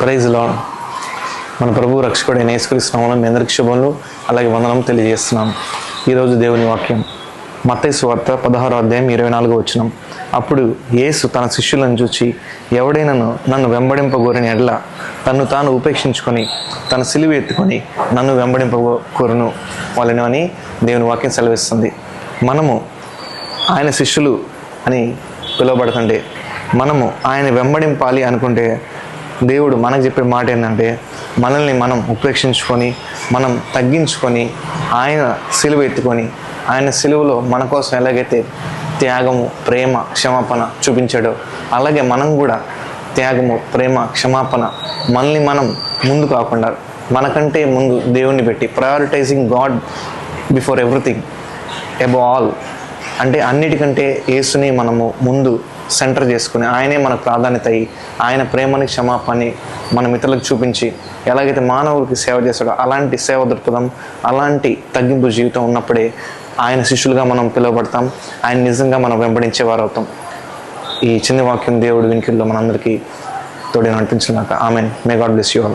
ప్రైజ్లో మన ప్రభు రక్షకుడు నేస్కరిస్తున్నాము మీ అందరికి శుభములు అలాగే వందనం తెలియజేస్తున్నాం ఈరోజు దేవుని వాక్యం మతేసు వార్త పదహారో అధ్యాయం ఇరవై నాలుగు వచ్చినాం అప్పుడు యేసు తన శిష్యులను చూచి ఎవడైనను నన్ను వెంబడింపకూరని ఎడ్ల తన్ను తాను ఉపేక్షించుకొని తన సిలువ ఎత్తుకొని నన్ను వెంబడింపగోరును వాళ్ళను అని దేవుని వాక్యం సెలవిస్తుంది. మనము ఆయన శిష్యులు అని పిలువబడుతుండే మనము ఆయన వెంబడింపాలి అనుకుంటే దేవుడు మనకు చెప్పే మాట ఏంటంటే మనల్ని మనం ఉపేక్షించుకొని మనం తగ్గించుకొని ఆయన సిలువ ఎత్తుకొని ఆయన సిలువలో మన కోసం ఎలాగైతే త్యాగము ప్రేమ క్షమాపణ చూపించాడో అలాగే మనం కూడా త్యాగము ప్రేమ క్షమాపణ మనల్ని మనం ముందు కాకుండా మనకంటే ముందు దేవుణ్ణి పెట్టి prioritizing God before everything above all అంటే అన్నిటికంటే యేసుని మనము ముందు సెంటర్ చేసుకుని ఆయనే మనకు ప్రాధాన్యత అయ్యి ఆయన ప్రేమని క్షమాపణని మన ఇతరులకు చూపించి ఎలాగైతే మానవులకి సేవ చేస్తాడో అలాంటి సేవ దృక్పథం అలాంటి తగ్గింపు జీవితం ఉన్నప్పుడే ఆయన శిష్యులుగా మనం పిలువబడతాం ఆయన నిజంగా మనం వెంబడించేవారు అవుతాం ఈ చిన్న వాక్యం దేవుడు వినికిల్లో మనందరికీ తోడే నడిపించినాక. Amen. May God bless you all